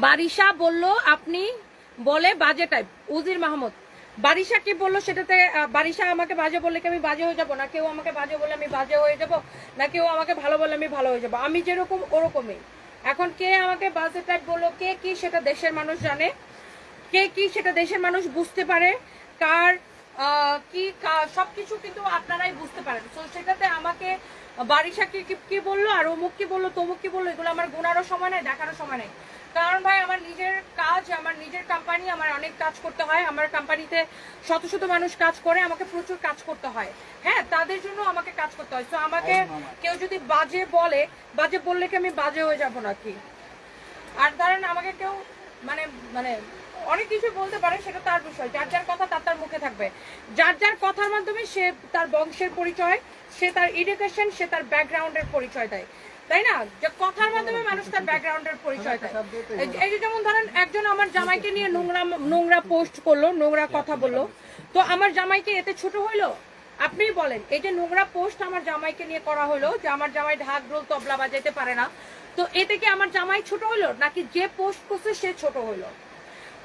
বারিশা বলল আপনি বলে বাজে টাইপ উজির মাহমুদ। বারিশা কি বলল সেটাতে বারিশা আমাকে বাজে বললে কি আমি বাজে হয়ে যাব? না কেউ আমাকে বাজে বলে আমি বাজে হয়ে যাব? না কেউ আমাকে ভালো বলে আমি ভালো হয়ে যাব? আমি যেরকম, ওরকমই। এখন কে আমাকে বাজে টাইপ বলল? কে কি সেটা দেশের মানুষ জানে? কে কি সেটা দেশের মানুষ বুঝতে পারে? কার কি কা- সবকিছু কিন্তু আপনারাই বুঝতে পারেন। তো সেটাতে আমাকে বারিশা কি, কি- বলল? আর অমুক কি বলল? তমুক কি বলল? এগুলো আমার গুণারও সময় নেই, দেখারও সময় নেই। কারণ ভাই আমার নিজের কাজ আমার নিজের কোম্পানি আমার অনেক কাজ করতে হয়। আমার কোম্পানিতে শত শত মানুষ কাজ করে আমাকে প্রচুর কাজ করতে হয়। হ্যাঁ তাদের জন্য আমাকে কাজ করতে হয়। তো আমাকে কেউ যদি বাজে বলে বাজে বললে কি আমি বাজে হয়ে যাব নাকি? আর ধরেন আমাকে কেউ মানে মানে অনেক কিছু বলতে পারে, সেটা তার বিষয়। যার যার কথা তার তার মুখে থাকবে। যার যার কথার মাধ্যমে সে তার বংশের পরিচয়, সে তার এডুকেশন সে তার ব্যাকগ্রাউন্ডের পরিচয় দেয়। তাই না? যে কথার মাধ্যমে মানুষ তার ব্যাকগ্রাউন্ডের পরিচয় দেয়। এই যেমন ধরেন, একজন আমার জামাইকে নিয়ে নোংরা নোংরা পোস্ট করল, নোংরা কথা বলল। তো আমার জামাইকে এতে ছোট হইল? আপনিই বলেন, এই যে নোংরা পোস্ট আমার জামাইকে নিয়ে করা হলো, যে আমার জামাই ঢাক, ঢোল, তবলা বাজাইতে পারে না, তো এতে কি আমার জামাই ছোট হইল? নাকি যে পোস্ট করছে সে ছোট হইল?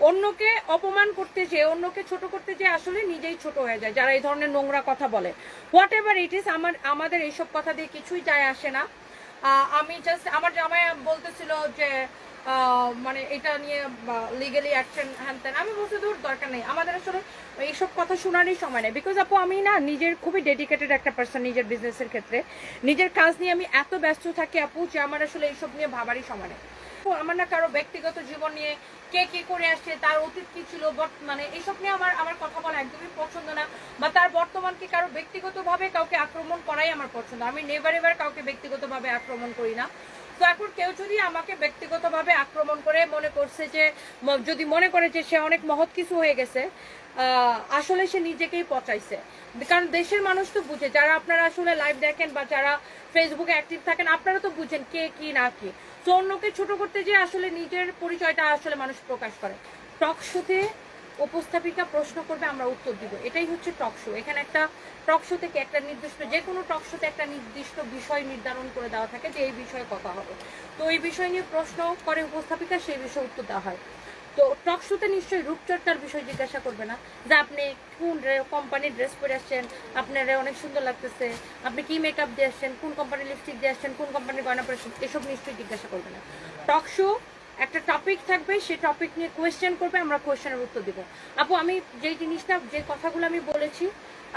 অন্যকে অপমান করতে যে অন্যকে ছোট করতে যে আসলে নিজেই ছোট হয়ে যায়, যারা এই ধরনের নোংরা কথা বলে। হোয়াট এভার ইট ইস আমার, আমাদের এইসব কথা দিয়ে কিছুই যায় আসে না। আমি জাস্ট আমার জামাই বলতেছিল যে মানে এটা নিয়ে লিগালি অ্যাকশন হ্যান আমি বলতে দূর দরকার নেই। আমাদের আসলে এইসব কথা শোনারই সময় নেই। বিকজ আপু, আমি না নিজের খুবই ডেডিকেটেড একটা পার্সন নিজের বিজনেসের ক্ষেত্রে। নিজের কাজ নিয়ে আমি এত ব্যস্ত থাকি আপু, যে আমার আসলে এইসব নিয়ে ভাবারই সময় নেই। আমার না কারও ব্যক্তিগত জীবন নিয়ে কে কে করে আসছে, তার অতীত কি ছিল মানে এইসব নিয়ে আমার আমার কথা বলা একদমই পছন্দ না। বা তার বর্তমান কি কারও ব্যক্তিগতভাবে কাউকে আক্রমণ করাই আমার পছন্দ। আমি নেভার এভার কাউকে ব্যক্তিগতভাবে আক্রমণ করি না। তো এখন কেউ যদি আমাকে ব্যক্তিগতভাবে আক্রমণ করে মনে করছে যে যদি মনে করে যে সে অনেক মহৎ কিছু হয়ে গেছে আসলে সে নিজেকেই পচাইছে। কারণ দেশের মানুষ তো বুঝে, যারা আপনারা আসলে লাইভ দেখেন বা যারা ফেসবুকে অ্যাক্টিভ থাকেন, আপনারা তো বুঝেন কে কি না কি। তো অন্যকে ছোট করতে যে আসলে নিজের পরিচয়টা আসলে মানুষ প্রকাশ করে। টক শোতে উপস্থাপিকা প্রশ্ন করবে, আমরা উত্তর দিব। এটাই হচ্ছে টক শো। এখানে একটা টক শো থেকে একটা নির্দিষ্ট, যে কোনো টক শোতে একটা নির্দিষ্ট বিষয় নির্ধারণ করে দেওয়া থাকে যে এই বিষয়ে কথা হবে। তো এই বিষয় নিয়ে প্রশ্ন করে উপস্থাপিকা, সেই বিষয়ে উত্তর দেওয়া হয়। তো টক শোতে নিশ্চয়ই রূপচর্চার বিষয় জিজ্ঞাসা করবে না। যে আপনি কোন কোম্পানির ড্রেস পরে আসছেন, আপনার অনেক সুন্দর লাগতেছে, আপনি কি মেকআপ দিয়ে আসছেন, কোন কোম্পানির লিপস্টিক দিয়ে আসছেন, কোন কোম্পানির গয়না পরে এসব নিশ্চয়ই জিজ্ঞাসা করবে না। টক শো একটা টপিক থাকবে সেই টপিক নিয়ে কোয়েশ্চেন করবে, আমরা কোয়েশ্চেনের উত্তর দিব। আপু, আমি যেই জিনিসটা, যে কথাগুলো আমি বলেছি,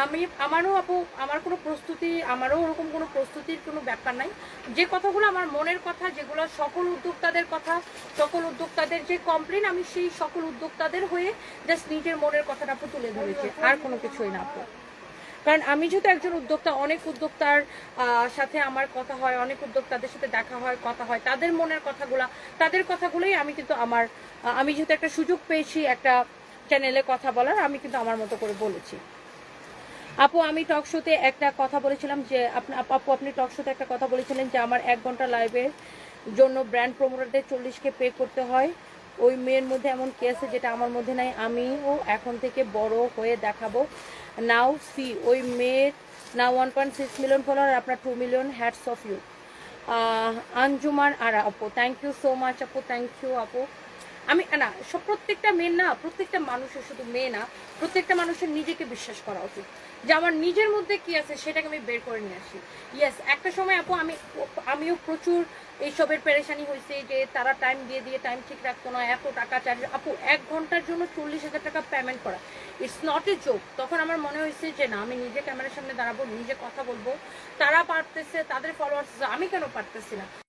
আমি, আমারও আপু, আমার কোনো প্রস্তুতি, আমারও ওরকম কোনো প্রস্তুতির কোনো ব্যাপার নাই। যে কথাগুলো আমার মনের কথা, যেগুলো সকল উদ্যোক্তাদের কথা, সকল উদ্যোক্তাদের যে কমপ্লেন আমি সেই সকল উদ্যোক্তাদের হয়ে জাস্ট নিজের মনের কথাটা আপু তুলে ধরেছি। আর কোনো কিছুই না আপু। কারণ আমি যেহেতু একজন উদ্যোক্তা, অনেক উদ্যোক্তার সাথে আমার কথা হয়, অনেক উদ্যোক্তাদের সাথে দেখা হয় কথা হয়, তাদের মনের কথাগুলা, তাদের কথাগুলোই আমি কিন্তু আমার আমি যেহেতু একটা সুযোগ পেয়েছি একটা চ্যানেলে কথা বলার, আমি কিন্তু আমার মতো করে বলেছি। আপু, আমি টক শোতে একটা কথা বলেছিলাম যে আপু আপনি টক শোতে একটা কথা বলেছিলেন যে, আমার এক ঘণ্টা লাইভের জন্য ব্র্যান্ড প্রমোটারদের চল্লিশকে পে করতে হয়। ওই মেয়ের মধ্যে এমন কি আছে যেটা আমার মধ্যে নাই? আমিও এখন থেকে বড় হয়ে দেখাবো। নাও সি ওই মেয়ের না one point six million follower আপনার two million hats off you Anjuman আর আপু থ্যাংক ইউ সো মাচ আপু থ্যাংক ইউ আপু আমি, না, সব প্রত্যেকটা মেয়ে না, প্রত্যেকটা মানুষের শুধু মেয়ে না, প্রত্যেকটা মানুষের নিজেকে বিশ্বাস করা উচিত। যে আমার নিজের মধ্যে কি আছে সেটাকে আমি বের করে নিয়ে আসি। ইয়েস একটা সময় আপু, আমি, আমিও প্রচুর এইসবের পেরেশানি হয়েছে যে তারা টাইম দিয়ে দিয়ে টাইম ঠিক রাখতো না, এত টাকা চার্জ আপু, এক ঘণ্টার জন্য চল্লিশ হাজার টাকা পেমেন্ট করা। ইটস নট এ জোক তখন আমার মনে হয়েছে যে, না, আমি নিজে ক্যামেরার সামনে দাঁড়াবো, নিজে কথা বলব। তারা পারতেছে, তাদের ফলোয়ার্স আমি কেন পারতেছি না?